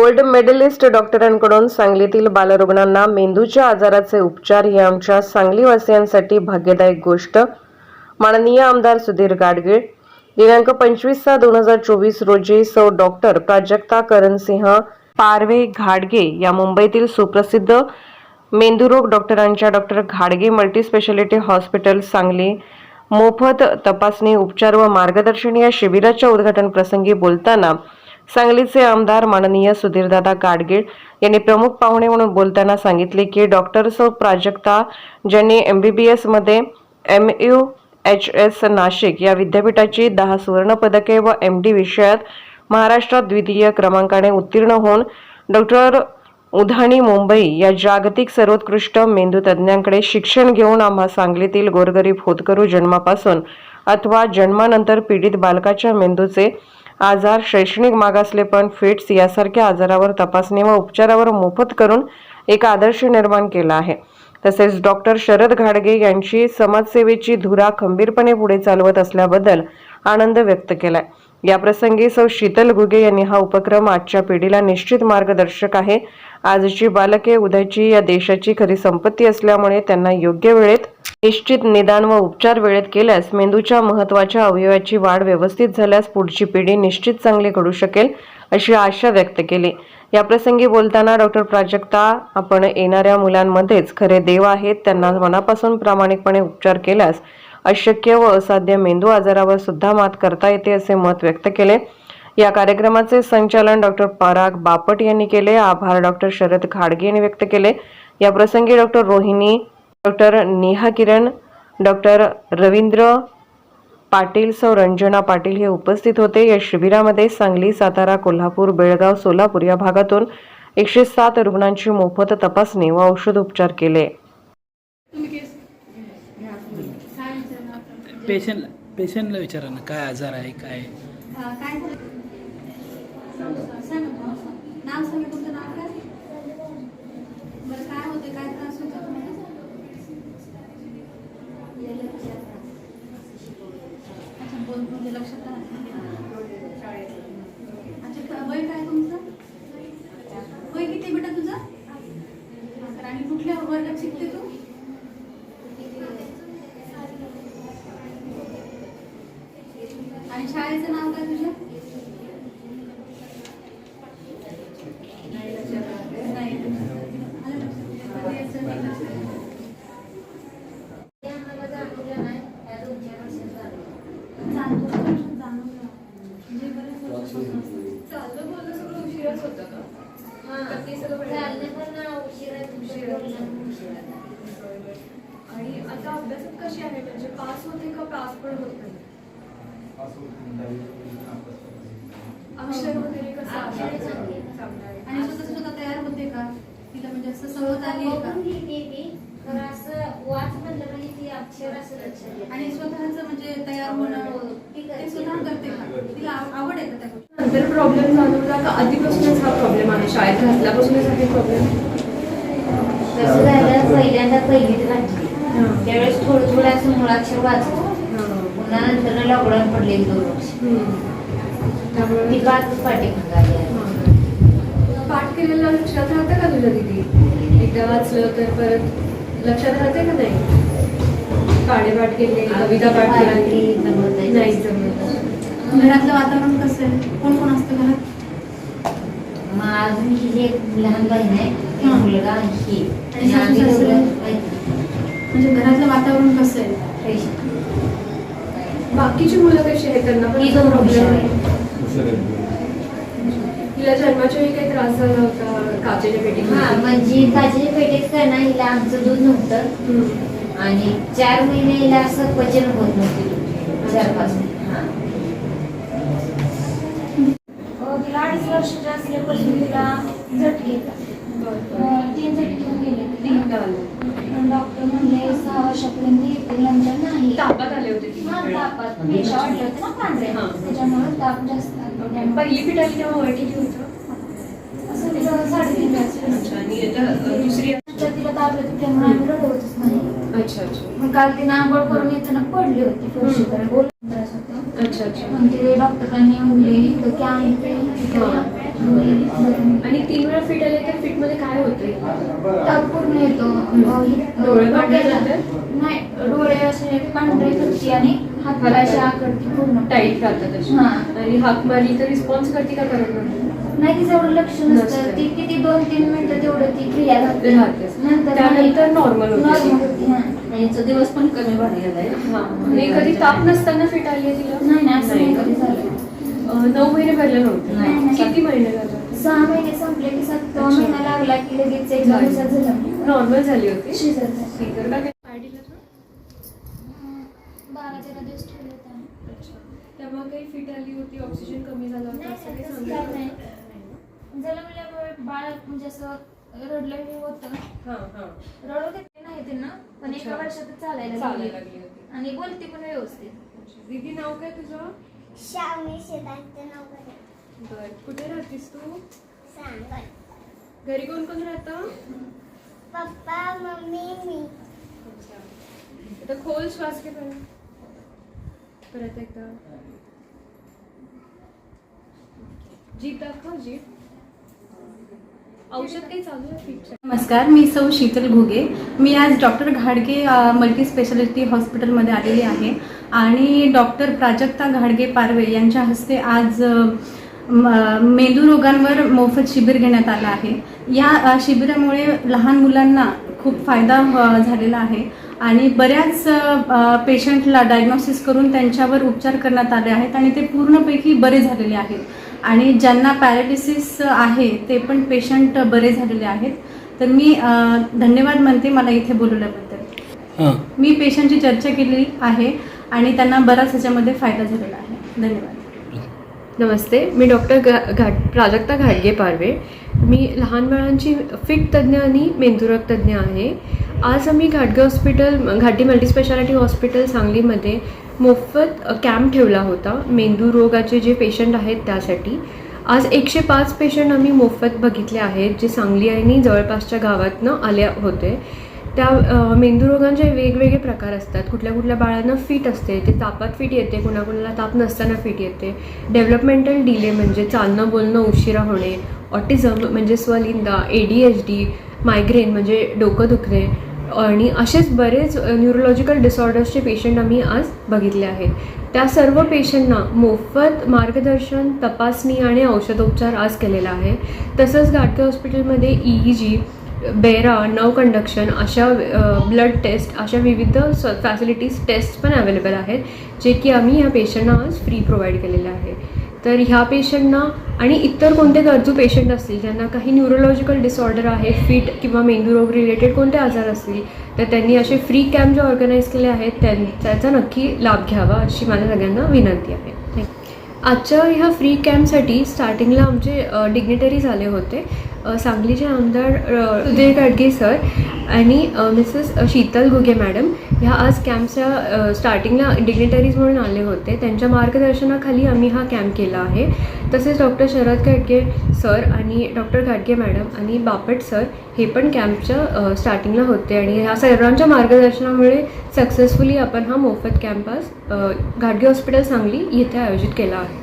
Gold medallist डॉक्टरांकडून सांगलीतील बालरुग्णांना मेंदूच्या आजाराचे उपचार ही आमच्या सांगलीवासियांसाठी भाग्यदायक गोष्ट. माननीय आमदार सुधीर गाडगीळ. दिनांक पंचवीस सहा दोन हजार चोवीस रोजी सौ डॉक्टर प्राजक्ता करणसिंह पारवे घाडगे या मुंबईतील सुप्रसिद्ध मेंदुरोग डॉक्टरांच्या डॉक्टर घाडगे मल्टीस्पेशालिटी हॉस्पिटल सांगली. मोफत तपासणी उपचार व मार्गदर्शन या शिबिराच्या उद्घाटन प्रसंगी बोलताना सांगलीचे आमदार माननीय सुधीरदादा गाडगीळ यांनी प्रमुख पाहुणे म्हणून बोलताना सांगितले की डॉक्टर सौ प्राजक्ता ज्यांनी एम बी बी एसमध्ये M U H S Nashik या विद्यापीठाची दहा सुवर्णपदके व एम डी विषयात महाराष्ट्रात द्वितीय क्रमांकाने उत्तीर्ण होऊन डॉक्टर उधाणी मुंबई या जागतिक सर्वोत्कृष्ट मेंदू तज्ज्ञांकडे शिक्षण घेऊन आम्हा सांगलीतील गोरगरीब होतकरू जन्मापासून अथवा जन्मानंतर पीडित बालकाच्या मेंदूचे आजार शैक्षणिक मागासलेपण फिट्स यासारख्या आजारावर तपासणी व उपचारावर मोफत करून एक आदर्श निर्माण केला आहे. तसेच डॉक्टर शरद घाडगे यांची समाजसेवेची धुरा खंबीरपणे पुढे चालवत असल्याबद्दल आनंद व्यक्त केलाय. या प्रसंगी सौ. शीतल घुगे यांनी हा उपक्रम आजच्या पिढीला निश्चित मार्गदर्शक आहे. आजची बालके उद्याची या देशाची खरी संपत्ती असल्यामुळे त्यांना योग्य वेळेत निश्चित निदान व उपचार वेळेत केल्यास मेंदूच्या महत्त्वाच्या अवयवाची वाढ व्यवस्थित झाल्यास पुढची पिढी निश्चित चांगली घडू शकेल अशी आशा व्यक्त केली. या प्रसंगी बोलताना डॉक्टर प्राजक्ता आपण येणाऱ्या मुलांमध्येच खरे देव आहेत त्यांना मनापासून प्रामाणिकपणे उपचार केल्यास अशक्य व असाध्य मेंदू आजारावर सुद्धा मात करता येते असे मत व्यक्त केले. या कार्यक्रमाचे संचालन डॉक्टर पराग बापट यांनी केले. आभार डॉक्टर शरद खाडगे यांनी व्यक्त केले. या प्रसंगी doctor Rohini doctor Neha Kiran doctor Ravindra Patil सौ रंजना पाटील हे उपस्थित होते. या शिबिरामध्ये सांगली सातारा कोल्हापूर बेळगाव सोलापूर या भागातून एकशे सात रुग्णांची मोफत तपासणी व औषध उपचार केले. पेशंट पेशंटला विचारा ना काय आजार आहे काय हा, काय झालं? सांगा ना. नाव सांगा तुमचं नाव काय? बरं काय होते काय त्रास होता तुम्हाला अच्छा बोल म्हणजे लक्षात राहत अच्छा क- वय काय तुमचं वय किती बेटा तुझं अकरा. आणि कुठल्या वर्गात शिकते तू आणि शाळेचं नाव काय तुझ्या नाही लक्षात. नाही. आलं लक्षात. कधी यायचं नाही. चालतो पण जाणवलं. म्हणजे बरेच वर्षापासून. चाललं बोलणं सगळं उशिराच होतं का? ते सगळं? आणि आता अभ्यासात कशी आहे? म्हणजे पास होते का पास पण होत नाही? अक्षर वगैरे कसं आहे? अक्षरे चांगली. चांगलं आहे. आणि स्वतः स्वतः तयार होते का? तिला म्हणजे असं सवत आली आहे का? आणि स्वतःच म्हणजे तयार होणं ते सुद्धा करते का? तिला आव- आवड आहे का त्या नंतर प्रॉब्लेम जाणवला का आधीपासूनच हा प्रॉब्लेम आहे? शाळेत घातल्यापासूनच आहे? प्रॉब्लेम कसं झालं पहिल्यांदा पहिलीत घातली. त्यावेळेस थोडं थोडं असं मुळाक्षर वाचलं. पुन्हा नंतर लॉकडाऊन पडले दोन वर्ष. त्यामुळे ती बातच पाठीमागं आली. आहे. पाठ केलेलं लक्षात राहतं का तुझ्या दिदी? एकदा वाचलं तर परत लक्षात राहते का नाही? पाठ केले कविता पाठ केली. नाही. जमत. घरातलं वातावरण कोण कोण असतं घरात? मग अजून ही लहान बहीण आहे. हा. मुलगा आहे ही. आणि आणि आम्ही सासू-सासरे? दोघं आहेत. म्हणजे घरातलं वातावरण कसं आहे? पैसे. बाकीची मुलं कशी आहेत त्यांना पण ही दोन प्रॉब्लेम आहे. तिला जन्माच्या वेळी काही त्रास झाला होता? काचेच्या पेटी हा म्हणजे ना हिला आमचं दूध नव्हतं. आणि चार महिने हिला असं पचन होत नव्हते. चार पाच महिने. असल्यापासून तिला झटके तीन झटके घेऊन गेले. डॉक्टर म्हणले सहा वर्षापर्यंत येतील नंतर नाही. तापात आले होते हा तापात. पेशा वाढले होते ना पांढरे. त्याच्यामुळे ताप जास्त. पहिली पिढी आली तेव्हा वय किती होतं? असं तिचं साडेतीन वर्ष आणि दुसरी तिला ताप येतो त्यामुळे आम्ही रडवतच नाही. अच्छा अच्छा. मग काल तिने आंघोळ करून येताना पडली होती फरशी तर बोल त्रास होता. अच्छा अच्छा. मग ते डॉक्टरांनी म्हणले आहे ते आणि तीन वेळा फिट आले तर फिटमध्ये काय होते ताप पूर्ण येतो. डोळे पांढरे? नाही डोळे असे पांढरे करते आणि हात असे आकडते पूर्ण. टाईट राहतात अशी हा. आणि हाक मारली तर रिस्पॉन्स करते का करत नाही? तिचं एवढं लक्ष. नसतं. ती किती दोन तीन मिनिटं तेवढं ती क्रिया राहते राहतेच. नंतर त्यानंतर. नॉर्मल होती दिवस पण कमी वाढलेला आहे आणि कधी ताप नसताना फिट आली तिला नाही कधी झालं नऊ महिने भरले नव्हते. किती महिने झाले सहा महिने संपले की अच्छा. महिना लागला की लगेच एक झाली. दिवसात झालं नॉर्मल झाली होती शिजर काय? बारा तेरा दिवस ठेवले होते. तेव्हा काही फिट आली होती ऑक्सिजन कमी झाला होता असं काही सांगितलं. जन्मल्यामुळे बाळ म्हणजे असं रडलं हे होतं. हां हां. रडू देते नाही त्यांना पण एका अच्छा. वर्षात चालायला चालायला लागली. लागली होती. आणि बोलते पण व्यवस्थित. अच्छा. दीदी नाव काय तुझं? श्यामी सिद्धार्थ नवघरे बर. कुठे राहतेस तू? सांगल. घरी कोण कोण राहतं? पप्पा मम्मी मी. अच्छा. आता खोल श्वास घे परत. परत एकदा. जीप दाखव जीप. औषध काही चालू आहे नमस्कार मी सौ शीतल घुगे. मी आज डॉक्टर घाडगे मल्टी स्पेशालिटी हॉस्पिटलमध्ये आलेली आहे. आणि डॉक्टर प्राजक्ता घाडगे पारवे यांच्या हस्ते आज मेंदू रोगांवर मोफत शिबिर घेण्यात आलं आहे. या शिबिरामुळे लहान मुलांना खूप फायदा झालेला आहे. आणि बऱ्याच पेशंटला डायग्नोसिस करून त्यांच्यावर उपचार करण्यात आले आहेत आणि ते पूर्णपैकी बरे झालेले आहेत. आणि ज्यांना पॅरालिसिस आहे ते पण पेशंट बरे झालेले आहेत. तर मी धन्यवाद म्हणते मला इथे बोलवल्याबद्दल. हां. मी पेशंटची चर्चा केली आहे आणि त्यांना बराच ह्याच्यामध्ये फायदा झालेला आहे. धन्यवाद. नमस्ते. मी डॉक्टर घा घाट प्राजक्ता घाटगे पारवे. मी लहान बाळांची फिट तज्ज्ञ आणि मेंदुरोग तज्ज्ञ आहे. आज आम्ही घाटगे हॉस्पिटल घाटी मल्टीस्पेशालिटी हॉस्पिटल सांगलीमध्ये मोफत कॅम्प ठेवला होता. मेंदू रोगाचे जे पेशंट आहेत त्यासाठी. आज एकशे पाच पेशंट आम्ही मोफत बघितले आहेत जे सांगली आणि जवळपासच्या गावातनं आले होते. त्या अ, मेंदुरोगांचे वेगवेगळे प्रकार असतात. कुठल्या कुठल्या बाळांना फिट असते. ते तापात फिट येते कुणाकुणाला ताप नसताना फिट येते. डेव्हलपमेंटल डिले म्हणजे चालणं बोलणं उशिरा होणे. ऑटिझम म्हणजे स्वलिंदा A D H D migraine म्हणजे डोकं दुखणे. आणि असेच बरेच न्यूरोलॉजिकल डिसऑर्डर्सचे पेशंट आम्ही आज बघितले आहेत. त्या सर्व पेशंटना मोफत मार्गदर्शन तपासणी आणि औषधोपचार आज केलेला आहे. तसंच घाटके हॉस्पिटलमध्ये ई जी बेरा नव कंडक्शन अशा ब्लड टेस्ट अशा विविध फॅसिलिटीज टेस्ट पण अवेलेबल आहेत जे की आम्ही या पेशंटना आज फ्री प्रोव्हाइड केलेले आहे तर ह्या पेशंटना आणि इतर कोणते गरजू पेशंट असतील ज्यांना काही न्यूरोलॉजिकल डिसऑर्डर आहे फिट किंवा मेंदूरोग रिलेटेड कोणते आजार असतील तर त्यांनी असे फ्री कॅम्प जे ऑर्गनाईज केले आहेत त्यां त्याचा नक्की लाभ घ्यावा अशी माझ्या सगळ्यांना विनंती आहे. थँक्यू आजच्या ह्या फ्री कॅम्पसाठी स्टार्टिंगला आमचे डिग्नेटरीज आले होते. सांगलीचे आमदार सुधीर गाडगे सर आणि मिसेस शीतल घुगे मॅडम ह्या आज कॅम्पच्या स्टार्टिंगला डिग्नेटरीज म्हणून आले होते. त्यांच्या मार्गदर्शनाखाली आम्ही हा कॅम्प केला आहे. तसेच डॉक्टर शरद घाटगे सर आणि डॉक्टर घाटगे मॅडम आणि बापट सर हे पण कॅम्पच्या स्टार्टिंगला होते आणि ह्या सर्वांच्या मार्गदर्शनामुळे सक्सेसफुली आपण हा मोफत कॅम्प आज घाटगे हॉस्पिटल सांगली येथे आयोजित केला आहे.